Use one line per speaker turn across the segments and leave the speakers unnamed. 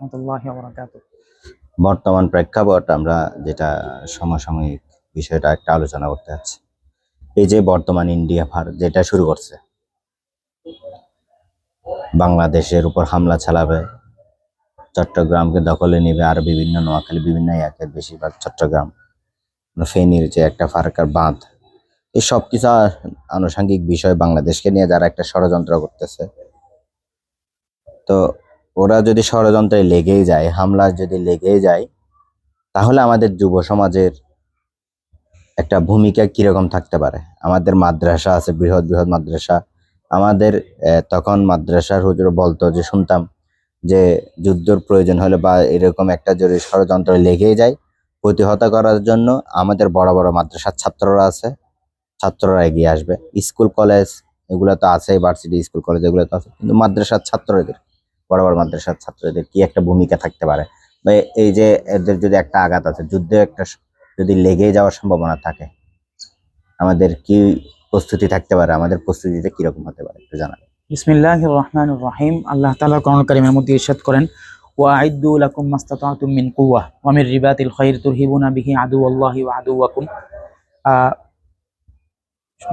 রহমতুল্লাহ
বর্তমান প্রেক্ষাপট আমরা যেটা সমসাময়িক বিষয়টা একটা আলোচনা করতে যাচ্ছি। এই যে বর্তমান ইন্ডিয়া ভারত যেটা শুরু করছে। বাংলাদেশের উপর হামলা চালাবে, চট্টগ্রামকে দখলে নেবে আর বিভিন্ন, নোয়াখালী বিভিন্ন এলাকার বেশিরভাগ চট্টগ্রাম। ফেনীর যে একটা ফারাকার বাঁধ, এই সব কিছু আনুষঙ্গিক বিষয় বাংলাদেশকে নিয়ে যারা একটা ষড়যন্ত্র করতেছে। তো ওরা যদি ষড়যন্ত্রে লেগেই যায়, হামলা যদি লেগেই যায়, তাহলে আমাদের যুব সমাজের একটা ভূমিকা কীরকম থাকতে পারে? আমাদের মাদ্রাসা আছে, বৃহৎ বৃহৎ মাদ্রাসা। আমাদের তখন মাদ্রাসার হুজুর বলতো যে, শুনতাম যে, যুদ্ধর প্রয়োজন হলে বা এরকম একটা যদি ষড়যন্ত্র লেগেই যায়, প্রতিহত করার জন্য আমাদের বড় বড় মাদ্রাসার ছাত্ররা আছে, ছাত্ররা এগিয়ে আসবে। স্কুল, কলেজ, এগুলো তো আছে, ভার্সিটি, স্কুল, কলেজ, এগুলো তো আছে, কিন্তু মাদ্রাসার ছাত্রদের বড় মাদ্রাসার ছাত্রদের কি একটা ভূমিকা থাকতে পারে? বা এই যে এদের যদি একটা আঘাত আছে, যুদ্ধে একটা যদি লেগে যাওয়ার সম্ভাবনা থাকে, আমাদের কি প্রস্তুতি থাকতে পারে? আমাদের প্রস্তুতিটা কীরকম হতে পারে? একটু জানাবেন।
বিসমিল্লাহ রহমান রাহিম আল্লাহ তালা করণ মধ্যে ইরশাদ করেন মিন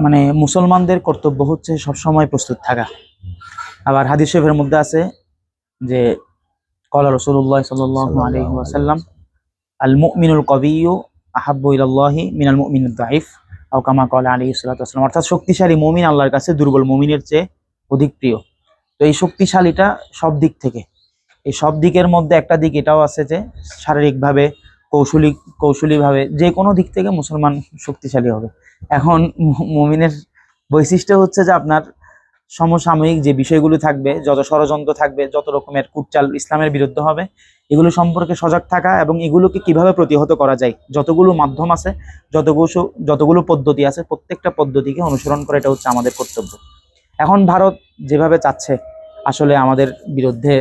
মানে মুসলমানদের কর্তব্য হচ্ছে সবসময় প্রস্তুত থাকা। আবার হাদিস শরীফের মধ্যে আছে যে কলা রসুল্লাহ ওয়াসাল্লাম আল মুমিনুল কবিয়্যু আহাব্বু ইলাল্লাহি মিনাল মুমিনিদ দাইফ আও কামা কলা সাল্লাতু ওয়াসাল্লাম অর্থাৎ শক্তিশালী মমিন আল্লাহর কাছে দুর্বল মমিনের চেয়ে অধিক প্রিয়। তো এই শক্তিশালীটা সব দিক থেকে। এই সব দিকের মধ্যে একটা দিক এটাও আছে যে শারীরিকভাবে কৌশলী কৌশলীভাবে যে কোনো দিক থেকে মুসলমান শক্তিশালী হবে। এখন মমিনের বৈশিষ্ট্য হচ্ছে যে আপনার সমসাময়িক যে বিষয়গুলো থাকবে, যত ষড়যন্ত্র থাকবে, যত রকমের কুটচাল ইসলামের বিরুদ্ধে হবে, এগুলো সম্পর্কে সজাগ থাকা এবং এগুলোকে কীভাবে প্রতিহত করা যায়, যতগুলো মাধ্যম আছে, যতগুলো যতগুলো পদ্ধতি আছে, প্রত্যেকটা পদ্ধতিকে অনুসরণ করা এটা হচ্ছে আমাদের কর্তব্য। এখন ভারত যেভাবে চাচ্ছে, আসলে আমাদের বিরুদ্ধে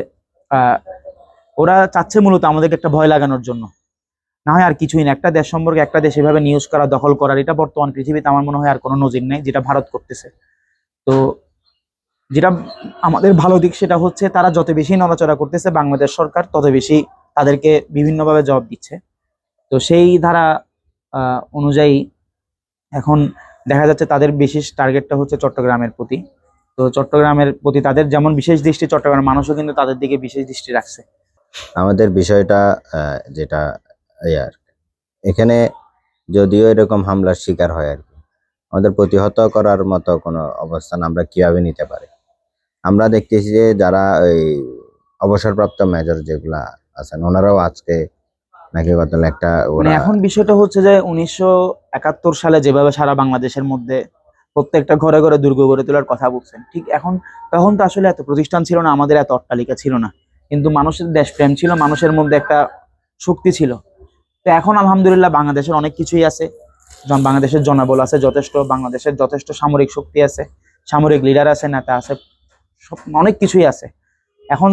ওরা চাচ্ছে মূলত আমাদেরকে একটা ভয় লাগানোর জন্য। না হয় আর কিছুই না, একটা দেশ সম্পর্কে একটা দেশ এভাবে নিউজ করা, দখল করার, এটা বর্তমান পৃথিবীতে আমার মনে হয় আর কোনো নজির নেই, যেটা ভারত করতেছে। তো যেটা আমাদের ভালো দিক সেটা হচ্ছে তারা যত বেশি নড়াচড়া করতেছে বাংলাদেশ সরকার, তত বেশি তাদেরকে বিভিন্নভাবে জবাব দিচ্ছে। তো সেই ধারা অনুযায়ী এখন দেখা যাচ্ছে তাদের বিশেষ টার্গেটটা হচ্ছে চট্টগ্রামের প্রতি। তো চট্টগ্রামের প্রতি তাদের যেমন বিশেষ দৃষ্টি, চট্টগ্রামের মানুষও কিন্তু তাদের দিকে বিশেষ দৃষ্টি রাখছে।
আমাদের বিষয়টা যেটা আর। এখানে যদিও এরকম হামলার শিকার হয় আর কি। আমাদের প্রতিহত করার মতো কোনো অবস্থান আমরা কীভাবে নিতে পারি? আমরা দেখতেছি যে যারা ওই অবসরপ্রাপ্ত মেজর যেগুলা আছেন ওনারাও আজকে নাকি কত একটা
মানে এখন বিষয়টা হচ্ছে যে উনিশশো একাত্তর সালে যেভাবে সারা বাংলাদেশের মধ্যে প্রত্যেকটা ঘরে ঘরে দুর্গ গড়ে তোলার কথা বলছেন ঠিক এখন তখন তো আসলে এত প্রতিষ্ঠান ছিল না আমাদের এত অট্টালিকা ছিল না। কিন্তু মানুষের দেশপ্রেম ছিল মানুষের মধ্যে একটা শক্তি ছিল। তো এখন আলহামদুলিল্লাহ বাংলাদেশের অনেক কিছুই আছে। যেমন বাংলাদেশের জনবল আছে যথেষ্ট বাংলাদেশের যথেষ্ট সামরিক শক্তি আছে সামরিক লিডার আছে নেতা আছে সব, অনেক কিছুই আছে। এখন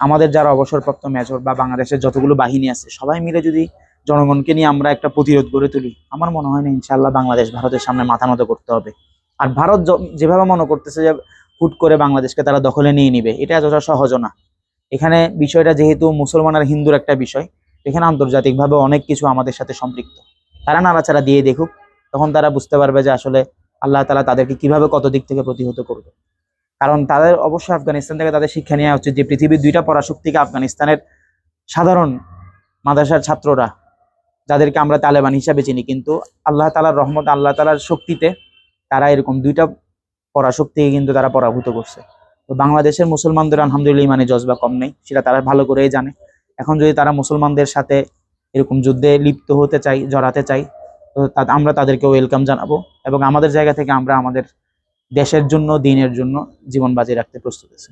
আমাদের যারা অবসরপ্রাপ্ত মেজর বা বাংলাদেশের যতগুলো বাহিনী আছে, সবাই মিলে যদি জনগণকে নিয়ে আমরা একটা প্রতিরোধ গড়ে তুলি, আমার মনে হয় না ইনশাল্লাহ বাংলাদেশ ভারতের সামনে মাথা নত করতে হবে। আর ভারত যেভাবে মনে করতেছে যে হুট করে বাংলাদেশকে তারা দখলে নিয়ে নিবে, এটা এতটা সহজ না। এখানে বিষয়টা যেহেতু মুসলমান আর হিন্দুর একটা বিষয়, এখানে আন্তর্জাতিকভাবে অনেক কিছু আমাদের সাথে সম্পৃক্ত। তারা নাড়াচাড়া দিয়ে দেখুক, তখন তারা বুঝতে পারবে যে আসলে আল্লাহ তালা তাদেরকে কীভাবে কত দিক থেকে প্রতিহত করবে। কারণ তাদের অবশ্যই আফগানিস্তান থেকে তাদের শিক্ষা নেওয়া উচিত যে পৃথিবীর দুইটা পরাশক্তিকে আফগানিস্তানের সাধারণ মাদ্রাসার ছাত্ররা, যাদেরকে আমরা তালেবান হিসাবে চিনি, কিন্তু আল্লাহ তালার রহমত, আল্লাহ তালার শক্তিতে তারা এরকম দুইটা পরাশক্তিকে কিন্তু তারা পরাভূত করছে। তো বাংলাদেশের মুসলমানদের আলহামদুলিল্লাহ ইমানে জজবা কম নেই, সেটা তারা ভালো করেই জানে। এখন যদি তারা মুসলমানদের সাথে এরকম যুদ্ধে লিপ্ত হতে চাই, জড়াতে চাই, তো আমরা তাদেরকে ওয়েলকাম জানাব এবং আমাদের জায়গা থেকে আমরা আমাদের দেশের জন্য দিনের জন্য জীবন বাজি রাখতে প্রস্তুত আছি।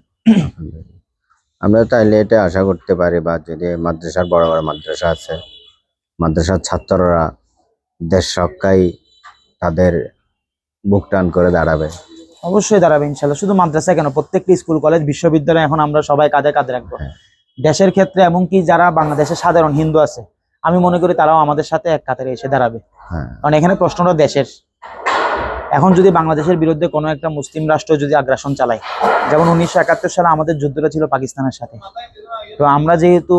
আমরা তাইলে এটা আশা করতে পারি বা যদি মাদ্রাসার বড় বড় মাদ্রাসা আছে মাদ্রাসার ছাত্ররা দেশ রক্ষায় তাদের বুক টান করে দাঁড়াবে।
অবশ্যই দাঁড়াবে ইনশাল্লাহ শুধু মাদ্রাসা কেন প্রত্যেকটি স্কুল কলেজ বিশ্ববিদ্যালয় এখন আমরা সবাই কাঁধে কাঁধে রাখব।
হ্যাঁ।
দেশের ক্ষেত্রে এমনকি যারা বাংলাদেশের সাধারণ হিন্দু আছে আমি মনে করি তারাও আমাদের সাথে এক কাতারে এসে দাঁড়াবে।
হ্যাঁ।
কারণ এখানে প্রশ্নটা দেশের। এখন যদি বাংলাদেশের বিরুদ্ধে কোনো একটা মুসলিম রাষ্ট্র যদি আগ্রাসন চালায়, যেমন উনিশশো একাত্তর সালে আমাদের যুদ্ধটা ছিল পাকিস্তানের সাথে। তো আমরা যেহেতু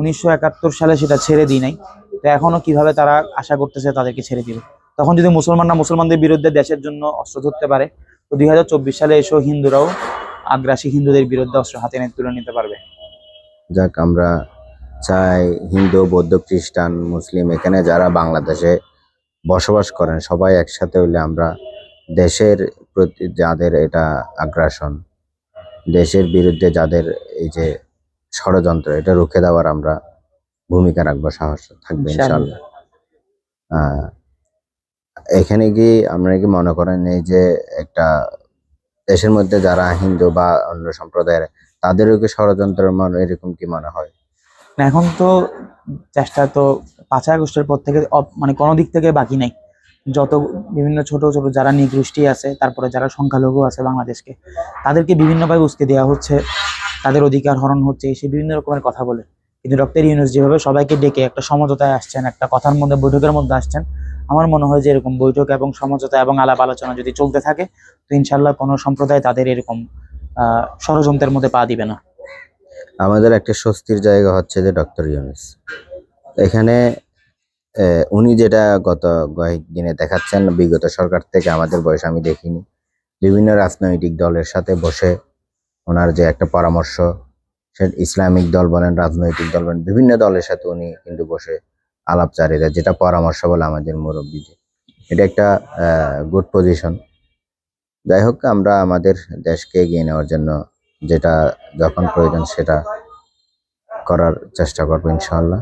উনিশশো একাত্তর সালে সেটা ছেড়ে দিই নাই, তো এখনও কীভাবে তারা আশা করতেছে তাদেরকে ছেড়ে দিবে? তখন যদি মুসলমানরা মুসলমানদের বিরুদ্ধে দেশের জন্য অস্ত্র ধরতে পারে, তো দুই হাজার চব্বিশ সালে এসেও হিন্দুরাও আগ্রাসী হিন্দুদের বিরুদ্ধে অস্ত্র হাতে নিয়ে তুলে নিতে পারবে।
যাক, আমরা চাই হিন্দু, বৌদ্ধ, খ্রিস্টান, মুসলিম, এখানে যারা বাংলাদেশে বসবাস করেন। সবাই একসাথে হইলে আমরা দেশের প্রতি যাদের এটা আগ্রাসন দেশের বিরুদ্ধে যাদের এই যে ষড়যন্ত্র এটা রুখে দেওয়ার আমরা ভূমিকা রাখব সাহস থাকবে। ইনশাল্লাহ। আহ, এখানে কি আপনারা কি মনে করেন এই যে একটা দেশের মধ্যে যারা হিন্দু বা অন্য সম্প্রদায়ের তাদেরও কি ষড়যন্ত্রের মনে এরকম কি মনে হয়?
এখন তো চেষ্টা তো পাঁচই আগস্টের পর থেকে মানে কোনো দিক থেকে বাকি নাই। যত বিভিন্ন ছোট ছোট যারা নিগোষ্ঠী আছে, তারপরে যারা সংখ্যালঘু আছে বাংলাদেশকে, তাদেরকে বিভিন্নভাবে উস্কে দেওয়া হচ্ছে। তাদের অধিকার হরণ হচ্ছে সে বিভিন্ন রকমের কথা বলে। কিন্তু ডক্টর ইউনুস যেভাবে সবাইকে ডেকে একটা সমঝোতায় আসছেন, একটা কথার মধ্যে, বৈঠকের মধ্যে আসছেন, আমার মনে হয় যে এরকম বৈঠক এবং সমঝোতা এবং আলাপ আলোচনা যদি চলতে থাকে, তো ইনশাল্লাহ কোনো সম্প্রদায় তাদের এরকম ষড়যন্ত্রের মধ্যে পা দিবে না।
আমাদের একটা স্বস্তির জায়গা হচ্ছে যে ডক্টর ইউনুস। এখানে উনি যেটা গত কয়েক দিনে দেখাচ্ছেন, বিগত সরকার থেকে আমাদের বয়স আমি দেখিনি, বিভিন্ন রাজনৈতিক দলের সাথে বসে ওনার যে একটা পরামর্শ, সে ইসলামিক দল বলেন, রাজনৈতিক দল বলেন, বিভিন্ন দলের সাথে উনি কিন্তু বসে আলাপচারিতা, যেটা পরামর্শ বলে আমাদের মুরব্বী যে এটা একটা গুড পজিশন যাই হোক, আমরা আমাদের দেশকে এগিয়ে নেওয়ার জন্য যেটা যখন প্রয়োজন সেটা করার চেষ্টা করব
ইনশাল্লাহ